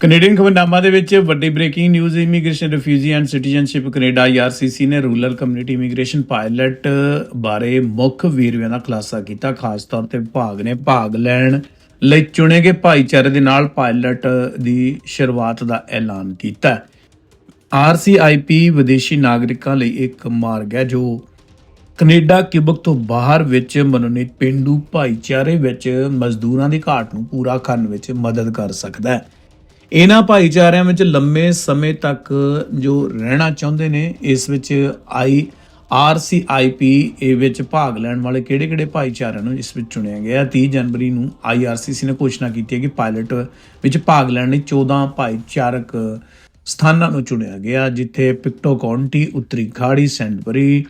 Canadian ਖਬਰਨਾਮਾ ਦੇ ਵਿੱਚ ਵੱਡੀ breaking news immigration refugee and citizenship Canada IRCC ਨੇ ਰੂਰਲ ਕਮਿਊਨਿਟੀ ਇਮੀਗ੍ਰੇਸ਼ਨ ਪਾਇਲਟ ਬਾਰੇ ਮੁੱਖ ਵੀਰਵਿਆਂ ਦਾ ਖੁਲਾਸਾ ਕੀਤਾ। ਖਾਸ ਤੌਰ ਤੇ ਵਿਭਾਗ ਨੇ ਭਾਗ ਲੈਣ ਲਈ ਚੁਣੇ ਗਏ ਭਾਈਚਾਰੇ ਦੇ ਨਾਲ ਪਾਇਲਟ ਦੀ ਸ਼ੁਰੂਆਤ ਦਾ ਐਲਾਨ ਕੀਤਾ। ਆਰਸੀਆਈਪੀ ਵਿਦੇਸ਼ੀ ਨਾਗਰਿਕਾਂ ਲਈ ਇੱਕ ਮਾਰਗ ਹੈ, ਜੋ ਕੈਨੇਡਾ ਕਿਬਕ ਤੋਂ ਬਾਹਰ ਵਿੱਚ ਮਨੋਨੀਤ ਪਿੰਡੂ ਭਾਈਚਾਰੇ ਵਿੱਚ ਮਜ਼ਦੂਰਾਂ ਦੀ ਘਾਟ ਨੂੰ ਪੂਰਾ ਕਰਨ ਵਿੱਚ ਮਦਦ ਕਰ ਸਕਦਾ ਹੈ। ਇਹਨਾਂ ਭਾਈਚਾਰਿਆਂ ਵਿੱਚ ਲੰਮੇ ਸਮੇਂ ਤੱਕ ਜੋ ਰਹਿਣਾ ਚਾਹੁੰਦੇ ਨੇ, ਇਸ ਵਿੱਚ ਆਈ ਆਰਸੀਆਈਪੀ ਇਹ ਵਿੱਚ ਭਾਗ ਲੈਣ ਵਾਲੇ ਕਿਹੜੇ-ਕਿਹੜੇ ਭਾਈਚਾਰਿਆਂ ਨੂੰ ਇਸ ਵਿੱਚ ਚੁਣਿਆ ਗਿਆ? 30 ਜਨਵਰੀ ਨੂੰ ਆਈਆਰਸੀਸੀ ਨੇ ਘੋਸ਼ਣਾ ਕੀਤੀ ਹੈ ਕਿ ਪਾਇਲਟ ਵਿੱਚ ਭਾਗ ਲੈਣ ਲਈ 14 ਭਾਈਚਾਰਕ ਸਥਾਨਾਂ ਨੂੰ ਚੁਣਿਆ ਗਿਆ, ਜਿੱਥੇ ਪਿਕਟੋ ਕਾਉਂਟੀ ਉੱਤਰੀ ਖਾੜੀ, Sudbury,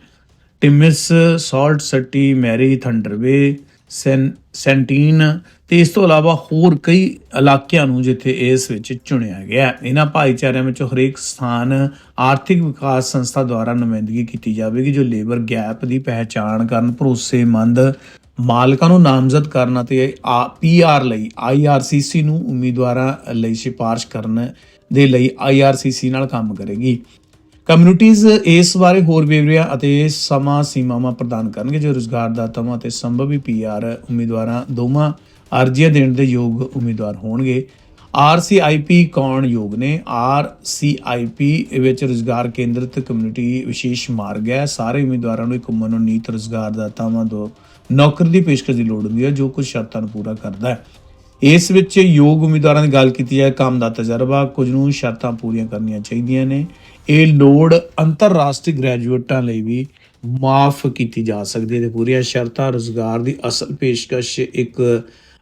Timmins, Sault Ste, Marie, Thunder Bay ਸੈਂਟੀਨ, ਤੇ ਇਸ ਤੋਂ ਇਲਾਵਾ ਹੋਰ ਕਈ ਇਲਾਕਿਆਂ ਨੂੰ ਜਿੱਥੇ ਇਸ ਵਿੱਚ ਚੁਣਿਆ ਗਿਆ। ਇਹਨਾਂ ਭਾਈਚਾਰਿਆਂ ਵਿੱਚੋਂ ਹਰੇਕ ਸਥਾਨ ਆਰਥਿਕ ਵਿਕਾਸ ਸੰਸਥਾ ਦੁਆਰਾ ਨੁਮਾਇੰਦਗੀ ਕੀਤੀ ਜਾਵੇਗੀ, ਜੋ ਲੇਬਰ ਗੈਪ ਦੀ ਪਹਿਚਾਣ ਕਰਨ, ਭਰੋਸੇਮੰਦ ਮਾਲਕਾਂ ਨੂੰ ਨਾਮਜ਼ਦ ਕਰਨ ਅਤੇ ਪੀਆਰ ਲਈ ਆਈਆਰਸੀਸੀ ਨੂੰ ਉਮੀਦਵਾਰਾਂ ਲਈ ਸਿਫਾਰਿਸ਼ ਕਰਨ ਦੇ ਲਈ ਆਈਆਰਸੀਸੀ ਨਾਲ ਕੰਮ ਕਰੇਗੀ। ਕਮਿਊਨਿਟੀਜ਼ ਇਸ ਬਾਰੇ ਹੋਰ ਵੇਰਵਿਆਂ ਅਤੇ ਸਮਾਂ ਸੀਮਾਵਾਂ ਪ੍ਰਦਾਨ ਕਰਨਗੇ, ਜੋ ਰੁਜ਼ਗਾਰਦਾਤਾਵਾਂ ਅਤੇ ਸੰਭਵੀ ਪੀਆਰ ਉਮੀਦਵਾਰਾਂ ਦੋਵਾਂ ਅਰਜ਼ੀਆਂ ਦੇਣ ਦੇ ਯੋਗ ਉਮੀਦਵਾਰ ਹੋਣਗੇ। ਆਰਸੀਆਈਪੀ ਕੌਣ ਯੋਗ ਨੇ? ਆਰਸੀਆਈਪੀ ਵਿੱਚ ਰੁਜ਼ਗਾਰ ਕੇਂਦਰਿਤ ਕਮਿਊਨਿਟੀ ਵਿਸ਼ੇਸ਼ ਮਾਰਗ ਹੈ। ਸਾਰੇ ਉਮੀਦਵਾਰਾਂ ਨੂੰ ਇੱਕ ਮਨੋਨੀਤ ਰੁਜ਼ਗਾਰਦਾਤਾਵਾਂ ਤੋਂ ਨੌਕਰੀ ਦੀ ਪੇਸ਼ਕਸ਼ ਦੀ ਲੋੜ ਹੁੰਦੀ ਹੈ, ਜੋ ਕੁਝ ਸ਼ਰਤਾਂ ਨੂੰ ਪੂਰਾ ਕਰਦਾ ਹੈ। ਇਸ ਵਿੱਚ ਯੋਗ ਉਮੀਦਵਾਰਾਂ ਦੀ ਗੱਲ ਕੀਤੀ ਜਾਏ, ਕੰਮ ਦਾ ਤਜਰਬਾ ਕੁਝ ਨੂੰ ਸ਼ਰਤਾਂ ਪੂਰੀਆਂ ਕਰਨੀਆਂ ਚਾਹੀਦੀਆਂ ਨੇ। ਇਹ ਲੋੜ ਅੰਤਰਰਾਸ਼ਟਰੀ ਗ੍ਰੈਜੂਏਟਾਂ ਲਈ ਵੀ ਮਾਫ ਕੀਤੀ ਜਾ ਸਕਦੀ ਹੈ ਤੇ ਪੂਰੀਆਂ ਸ਼ਰਤਾਂ ਰੋਜ਼ਗਾਰ ਦੀ ਅਸਲ ਪੇਸ਼ਕਸ਼ ਇੱਕ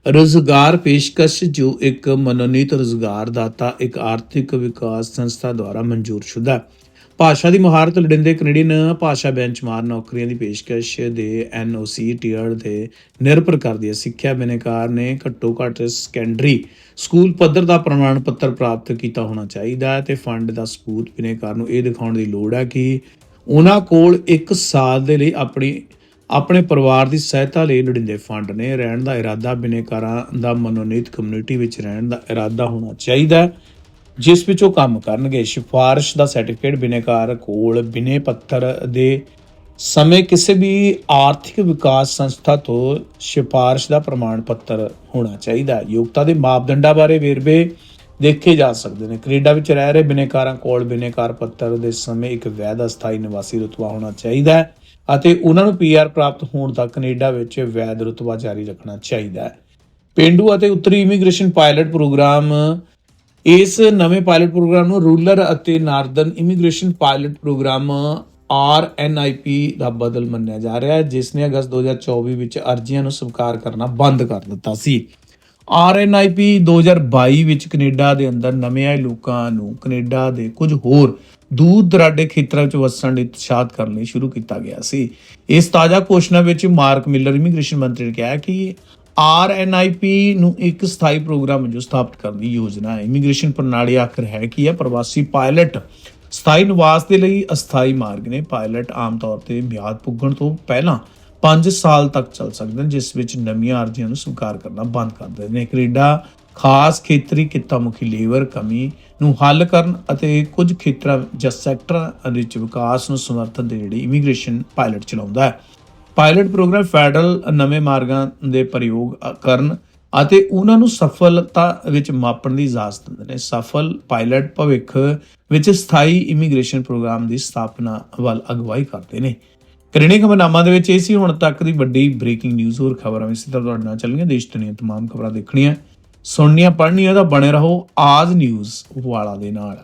ਰੋਜ਼ਗਾਰ ਪੇਸ਼ਕਸ਼ ਜੋ ਇੱਕ ਮਨੋਨੀਤ ਰੋਜ਼ਗਾਰਦਾਤਾ ਇੱਕ ਆਰਥਿਕ ਵਿਕਾਸ ਸੰਸਥਾ ਦੁਆਰਾ ਮਨਜ਼ੂਰਸ਼ੁਦਾ ਹੈ। ਭਾਸ਼ਾ ਦੀ ਮਹਾਰਤ ਲੋੜੀਂਦੇ ਕੈਨੇਡੀਅਨ ਭਾਸ਼ਾ ਬੈਂਚਮਾਰਕ ਨੌਕਰੀਆਂ ਦੀ ਪੇਸ਼ਕਸ਼ ਦੇ ਐਨਓਸੀ ਟੀਅਰ ਤੇ ਨਿਰਭਰ ਕਰਦੀ ਹੈ। ਸਿੱਖਿਆ ਬਿਨੇਕਾਰ ਨੇ ਘੱਟੋ ਘੱਟ ਸੈਕੰਡਰੀ ਸਕੂਲ ਪੱਧਰ ਦਾ ਪ੍ਰਮਾਣ ਪੱਤਰ ਪ੍ਰਾਪਤ ਕੀਤਾ ਹੋਣਾ ਚਾਹੀਦਾ ਹੈ ਤੇ ਫੰਡ ਦਾ ਸਬੂਤ ਬਿਨੇਕਾਰ ਨੂੰ ਇਹ ਦਿਖਾਉਣ ਦੀ ਲੋੜ ਹੈ ਕਿ ਉਹਨਾਂ ਕੋਲ ਇੱਕ ਸਾਲ ਦੇ ਲਈ ਆਪਣੀ, ਆਪਣੇ ਪਰਿਵਾਰ ਦੀ ਸਹਾਇਤਾ ਲਈ ਲੋੜੀਂਦੇ ਫੰਡ ਨੇ। ਰਹਿਣ ਦਾ ਇਰਾਦਾ ਬਿਨੇਕਾਰਾਂ ਦਾ ਮਨੋਨੀਤ ਕਮਿਊਨਿਟੀ ਵਿੱਚ ਰਹਿਣ ਦਾ ਇਰਾਦਾ ਹੋਣਾ ਚਾਹੀਦਾ ਜਿਸ ਵਿੱਚ ਉਹ ਕੰਮ ਕਰਨਗੇ, ਸਿਫਾਰਿਸ਼ ਦਾ ਸਰਟੀਫਿਕੇਟ ਬਿਨੇਕਾਰ ਕੋਲ, ਬਿਨੇ ਪੱਤਰ ਦੇ ਸਮੇਂ ਕਿਸੇ ਵੀ ਆਰਥਿਕ ਵਿਕਾਸ ਸੰਸਥਾ ਤੋਂ ਸਿਫਾਰਿਸ਼ ਦਾ ਪ੍ਰਮਾਣ ਪੱਤਰ ਹੋਣਾ ਚਾਹੀਦਾ ਹੈ। ਯੋਗਤਾ ਦੇ ਮਾਪਦੰਡਾਂ ਬਾਰੇ ਵੇਰਵੇ ਦੇਖੇ ਜਾ ਸਕਦੇ ਨੇ। ਕੈਨੇਡਾ ਵਿੱਚ ਰਹਿ ਰਹੇ ਬਿਨੇਕਾਰਾਂ ਕੋਲ ਬਿਨੇਕਾਰ ਪੱਤਰ ਦੇ ਸਮੇਂ ਇੱਕ ਵੈਧ ਅਸਥਾਈ ਨਿਵਾਸੀ ਰੁਤਬਾ ਹੋਣਾ ਚਾਹੀਦਾ ਹੈ ਅਤੇ ਉਹਨਾਂ ਨੂੰ ਪੀਆਰ ਪ੍ਰਾਪਤ ਹੋਣ ਤੱਕ ਕੈਨੇਡਾ ਵਿੱਚ ਵੈਧ ਰੁਤਬਾ ਜਾਰੀ ਰੱਖਣਾ ਚਾਹੀਦਾ ਹੈ। ਪੇਂਡੂ ਅਤੇ ਉੱਤਰੀ ਇਮੀਗ੍ਰੇਸ਼ਨ ਪਾਇਲਟ ਪ੍ਰੋਗਰਾਮ ਇਸ ਨਵੇਂ ਪਾਇਲਟ ਪ੍ਰੋਗਰਾਮ ਨੂੰ ਰੂਰਲ ਅਤੇ northern immigration pilot programme RNIP ਦਾ ਬਦਲ ਮੰਨਿਆ ਜਾ ਰਿਹਾ ਹੈ, ਜਿਸ ਨੇ ਅਗਸਤ 2024 ਵਿੱਚ ਅਰਜ਼ੀਆਂ ਨੂੰ ਸਵੀਕਾਰ ਕਰਨਾ ਬੰਦ ਕਰ ਦਿੱਤਾ ਸੀ। ਆਰਐਨਆਈਪੀ 2022 ਵਿੱਚ ਕੈਨੇਡਾ ਦੇ ਅੰਦਰ ਨਵੇਂ ਆਏ ਲੋਕਾਂ ਨੂੰ ਕੈਨੇਡਾ ਦੇ ਕੁਝ ਹੋਰ ਦੂਰ ਦਰਾਡੇ ਖੇਤਰਾਂ ਵਿੱਚ ਵਸਣ ਲਈ ਉਤਸ਼ਾਹਤ ਕਰਨ ਲਈ ਸ਼ੁਰੂ ਕੀਤਾ ਗਿਆ ਸੀ। ਇਸ ਤਾਜ਼ਾ ਘੋਸ਼ਣਾ ਵਿੱਚ ਮਾਰਕ ਮਿਲਰ ਇਮੀਗ੍ਰੇਸ਼ਨ ਮੰਤਰੀ ਨੇ ਕਿਹਾ ਕਿ ਆਰਐਨਆਈਪੀ ਨੂੰ ਇੱਕ ਸਥਾਈ ਪ੍ਰੋਗਰਾਮ ਵਜੋਂ ਸਥਾਪਿਤ ਕਰਨ ਦੀ ਯੋਜਨਾ ਹੈ। ਇਮੀਗ੍ਰੇਸ਼ਨ ਪ੍ਰਣਾਲੀ ਆਖਰ ਹੈ ਕੀ ਹੈ? ਪ੍ਰਵਾਸੀ ਪਾਇਲਟ ਸਥਾਈ ਨਿਵਾਸ ਦੇ ਲਈ ਅਸਥਾਈ ਮਾਰਗ ਨੇ ਪਾਇਲਟ ਆਮ ਤੌਰ ਤੇ ਮਿਆਦ ਪੁੱਗਣ ਤੋਂ ਪਹਿਲਾਂ 5 ਸਾਲ ਤੱਕ ਚੱਲ ਸਕਦੇ ਨੇ, ਜਿਸ ਵਿੱਚ ਨਵੀਆਂ ਅਰਜ਼ੀਆਂ ਨੂੰ ਸਵੀਕਾਰ ਕਰਨਾ ਬੰਦ ਕਰ ਦਿੰਦੇ ਨੇ। ਕੈਨੇਡਾ ਖਾਸ ਖੇਤਰੀ ਕਿੱਤਾ ਮੁਖੀ ਲੇਬਰ ਕਮੀ ਨੂੰ ਹੱਲ ਕਰਨ ਅਤੇ ਕੁਝ ਖੇਤਰਾਂ ਜਾਂ ਸੈਕਟਰਾਂ ਵਿੱਚ ਵਿਕਾਸ ਨੂੰ ਸਮਰਥਨ ਦੇ ਜਿਹੜੀ ਇਮੀਗ੍ਰੇਸ਼ਨ ਪਾਇਲਟ ਚਲਾਉਂਦਾ ਹੈ। ਪਾਇਲਟ ਪ੍ਰੋਗਰਾਮ ਫੈਡਰਲ ਨਵੇਂ ਮਾਰਗਾਂ ਦੇ ਪ੍ਰਯੋਗ ਕਰਨ ਅਤੇ ਉਹਨਾਂ ਨੂੰ ਸਫਲਤਾ ਵਿੱਚ ਮਾਪਣ ਦੀ ਇਜਾਜ਼ਤ ਦਿੰਦੇ ਨੇ। ਸਫਲ ਪਾਇਲਟ ਭਵਿੱਖ ਵਿੱਚ ਸਥਾਈ ਇਮੀਗ੍ਰੇਸ਼ਨ ਪ੍ਰੋਗਰਾਮ ਦੀ ਸਥਾਪਨਾ ਵੱਲ ਅਗਵਾਈ ਕਰਦੇ ਨੇ। ਕੈਨੇਡੀਅਨ ਖਬਰਨਾਮਾ ਦੇ ਵਿੱਚ ਇਹ ਸੀ, ਹੁਣ ਤੱਕ ਦੀ ਵੱਡੀ ਬ੍ਰੇਕਿੰਗ ਨਿਊਜ਼, ਹੋਰ ਖਬਰਾਂ ਇਸੇ ਤਰ੍ਹਾਂ ਤੁਹਾਡੇ ਨਾਲ ਚੱਲਣਗੀਆਂ ਦੇਸ਼ ਦੁਨੀਆ ਤਮਾਮ ਖਬਰਾਂ ਦੇਖਣੀਆਂ, ਸੁਣਨੀਆਂ, ਪੜ੍ਹਨੀਆਂ ਤਾਂ ਬਣੇ ਰਹੋ ਆਜ ਨਿਊਜ਼ ਵਾਲਾ ਦੇ ਨਾਲ।